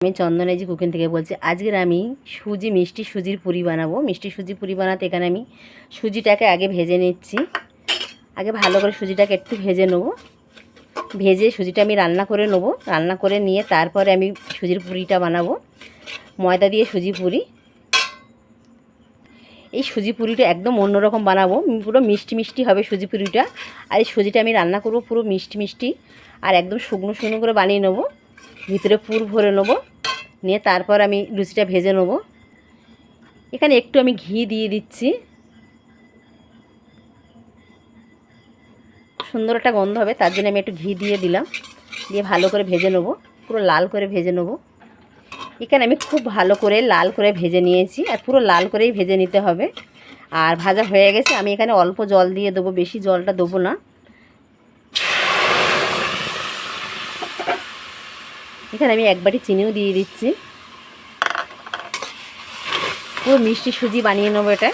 আমি চন্দনাইজি কুকিং থেকে বলছি, আজকের আমি সুজি, মিষ্টি সুজির পুরি বানাবো। মিষ্টি সুজি পুরি বানাতে এখানে আমি সুজিটাকে আগে ভেজে নিচ্ছি। আগে ভালো করে সুজিটাকে একটু ভেজে নেব। ভেজে সুজিটা আমি রান্না করে নেব। রান্না করে নিয়ে তারপরে আমি সুজির পুরিটা বানাবো। ময়দা দিয়ে সুজি পুরি। এই সুজি পুরিটা একদম অন্যরকম বানাবো। পুরো মিষ্টি মিষ্টি হবে সুজি পুরিটা। আর এই সুজিটা আমি রান্না করব পুরো মিষ্টি মিষ্টি। আর একদম শুকনো শুকনো করে বানিয়ে নেব। ভিতরে পুর ভরে নেব। নিয়ে তারপর আমি লুচিটা ভেজে নেব। এখানে একটু আমি ঘি দিয়ে দিচ্ছি। সুন্দর একটা গন্ধ হবে, তার জন্য আমি একটু ঘি দিয়ে দিলাম। দিয়ে ভালো করে ভেজে নেব, পুরো লাল করে ভেজে নেব। এখানে আমি খুব ভালো করে লাল করে ভেজে নিয়েছি, আর পুরো লাল করেই ভেজে নিতে হবে। আর ভাজা হয়ে গেছে, আমি এখানে অল্প জল দিয়ে দেবো, বেশি জলটা দেবো না। এখানে আমি এক বাটি চিনিও দিয়ে দিচ্ছি। পুরো মিষ্টি সুজি বানিয়ে নেব এটা।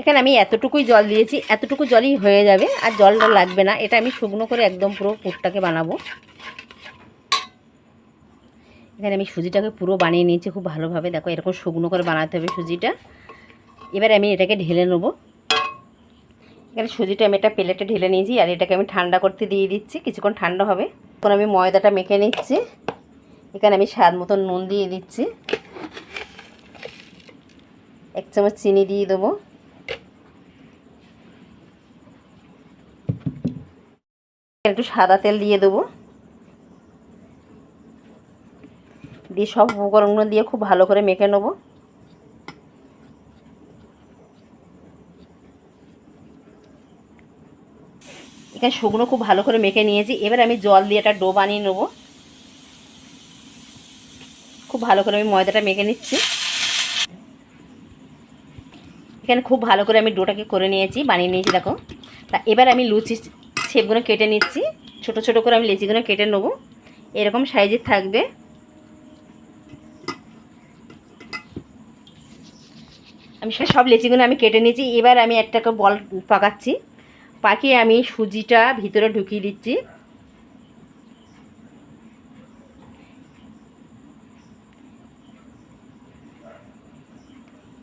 এখানে আমি এতটুকুই জল দিয়েছি, এতটুকু জলই হয়ে যাবে আর জল জল লাগবে না। এটা আমি শুকনো করে একদম পুরো পুরটাকে বানাবো। এখানে আমি সুজিটাকে পুরো বানিয়ে নিয়েছি খুব ভালোভাবে। দেখো এরকম শুকনো করে বানাতে হবে সুজিটা। এবার আমি এটাকে ঢেলে নেব। এখানে সুজিটা আমি একটা প্লেটে ঢেলে নিয়েছি আর এটাকে আমি ঠান্ডা করতে দিয়ে দিচ্ছি, কিছুক্ষণ ঠান্ডা হবে। তখন আমি ময়দাটা মেখে নিচ্ছি। এখানে আমি স্বাদ মতো নুন দিয়ে দিচ্ছি। এক চামচ চিনি দিয়ে দেবো। একটু সাদা তেল দিয়ে দেবো। দিয়ে সব উপকরণগুলো দিয়ে খুব ভালো করে মেখে নেব। এখানে শুকনো খুব ভালো করে মেখে নিয়েছি। এবার আমি জল দিয়ে একটা ডো বানিয়ে নেব। খুব ভালো করে আমি ময়দাটা মেখে নিচ্ছি। এখানে খুব ভালো করে আমি ডোটাকে করে নিয়েছি, বানিয়ে নিয়েছি, দেখো। তা এবার আমি লুচি শেপগুলো কেটে নিচ্ছি। ছোট ছোট করে আমি লেচিগুলো কেটে নেব। এরকম সাইজের থাকবে। আমি সব লেচিগুলো আমি কেটে নিয়েছি। এবার আমি একটাকে বল পাকাচ্ছি। পাকিয়ে আমি সুজিটা ভিতরে ঢুকিয়ে দিচ্ছি।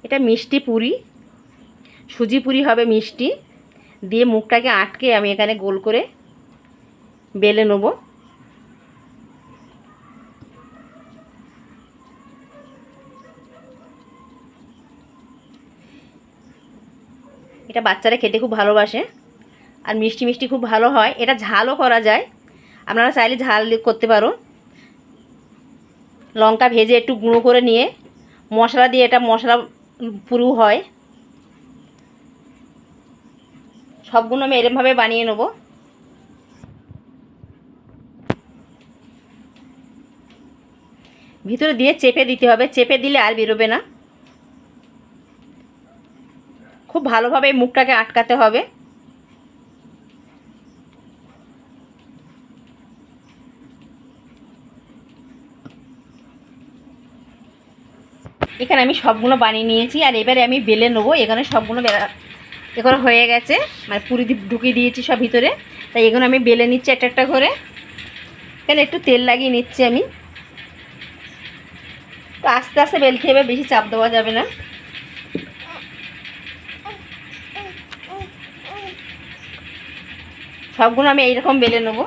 এটা মিষ্টি পুরি। সুজি পুরি হবে মিষ্টি। দিয়ে মুখটাকে আটকে আমি এখানে গোল করে বেলে নেব। এটা বাচ্চারা খেতে খুব ভালোবাসে। আর মিষ্টি মিষ্টি খুব ভালো হয়। এটা ঝালও করা যায়। আপনারা চাইলে ঝাল করতে পারো। লঙ্কা ভেজে একটু গুঁড়ো করে নিয়ে মশলা দিয়ে এটা মশলা পুরু হয়। সবগুলো আমি এরমভাবে বানিয়ে নেব। ভিতরে দিয়ে চেপে দিতে হবে। চেপে দিলে আর বেরোবে না। খুব ভালোভাবে মুখটাকে আটকাতে হবে। এখানে আমি সবগুলো বানিয়ে নিয়েছি, আর এবারে আমি বেলে নেব। এখানে সবগুলো বেলা এখানে হয়ে গেছে। মানে পুরি ঢুকিয়ে দিয়েছি সব ভিতরে। তাই এগুলো আমি বেলে নিচ্ছি একটা একটা করে। এখানে একটু তেল লাগিয়ে নিচ্ছি আমি। তো আস্তে আস্তে বেলতে হবে বেশি চাপ দেওয়া যাবে না। সবগুলো আমি এইরকম বেলে নেব।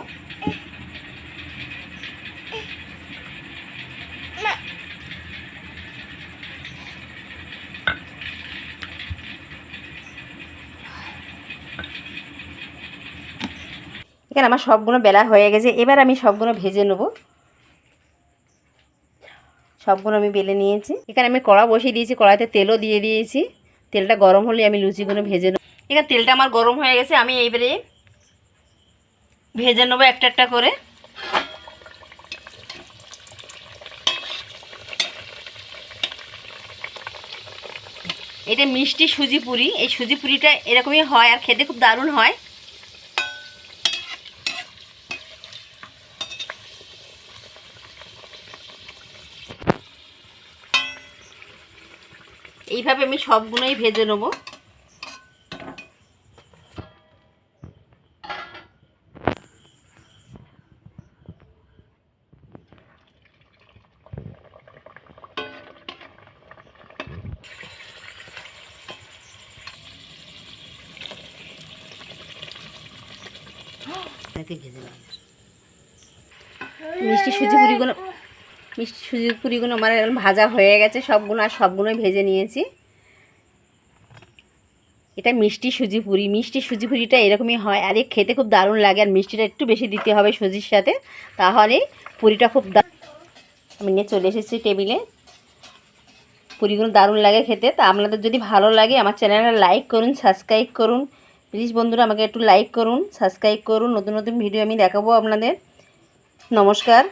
এখানে আমার সবগুলো বেলা হয়ে গেছে। এবার আমি সবগুলো ভেজে নেব। সবগুলো আমি বেলে নিয়েছি। এখানে আমি কড়া বসিয়ে দিয়েছি, কড়াইতে তেলও দিয়ে দিয়েছি। তেলটা গরম হলে আমি লুচিগুলো ভেজে নেব। এখানে তেলটা আমার গরম হয়ে গেছে, আমি এইবারে ভেজে নেব একটা একটা করে। এটা মিষ্টি সুজি পুরি। এই সুজি পুরিটা এরকমই হয় আর খেতে খুব দারুণ হয়। এইভাবে আমি সবগুলোই ভেজে নেব। ভেজে মিষ্টি সুজি মুড়িগুলো মিষ্টি সুজির পুরিগুলো আমার এখন ভাজা হয়ে গেছে, সবগুলো আর সবগুলোই ভেজে নিয়েছি। এটা মিষ্টি সুজি পুরি। মিষ্টি সুজি পুরিটা এরকমই হয়। আর এ খেতে খুব দারুণ লাগে, আর মিষ্টিটা একটু বেশি দিতে হবে সুজির সাথে, তাহলে পুরিটা খুব আমি নিয়ে চলে এসেছি টেবিলে। পুরিগুলো দারুণ লাগে খেতে। তা আপনাদের যদি ভালো লাগে, আমার চ্যানেলটা লাইক করুন, সাবস্ক্রাইব করুন। প্লিজ বন্ধুরা, আমাকে একটু লাইক করুন, সাবস্ক্রাইব করুন। নতুন নতুন ভিডিও আমি দেখাবো আপনাদের। নমস্কার।